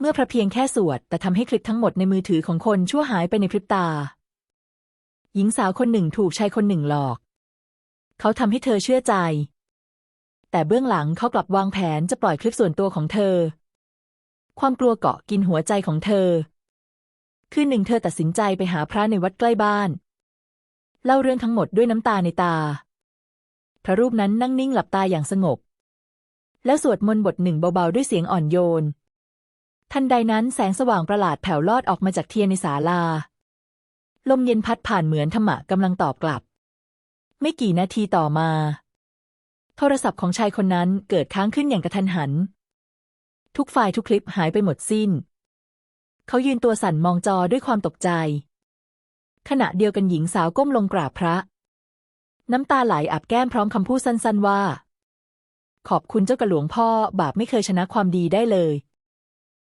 เมื่อพระเพียงแค่สวด แต่ทำให้คลิปทั้งหมดในมือถือของคนชั่วหายไปในพริบตา หญิงสาวคนหนึ่งถูกชายคนหนึ่งหลอก เขาทำให้เธอเชื่อใจ แต่เบื้องหลังเขากลับวางแผนจะปล่อยคลิปส่วนตัวของเธอ ความกลัวเกาะกินหัวใจของเธอ คืนหนึ่งเธอตัดสินใจไปหาพระในวัดใกล้บ้าน เล่าเรื่องทั้งหมดด้วยน้ำตาในตา พระรูปนั้นนั่งนิ่งหลับตาอย่างสงบ แล้วสวดมนต์บทหนึ่งเบาๆด้วยเสียงอ่อนโยน ทันใดนั้นแสงสว่างประหลาดแผ่วลอดออกมาจากเทียนในศาลา ลมเย็นพัดผ่านเหมือนธรรมะกำลังตอบกลับ ไม่กี่นาทีต่อมา โทรศัพท์ของชายคนนั้นเกิดค้างขึ้นอย่างกระทันหัน ทุกไฟล์ทุกคลิปหายไปหมดสิ้น เขายืนตัวสั่นมองจอด้วยความตกใจ ขณะเดียวกันหญิงสาวก้มลงกราบพระ น้ำตาไหลอาบแก้มพร้อมคำพูดสั้น ๆว่า ขอบคุณเจ้ากระหลวงพ่อบาปไม่เคยชนะความดีได้เลย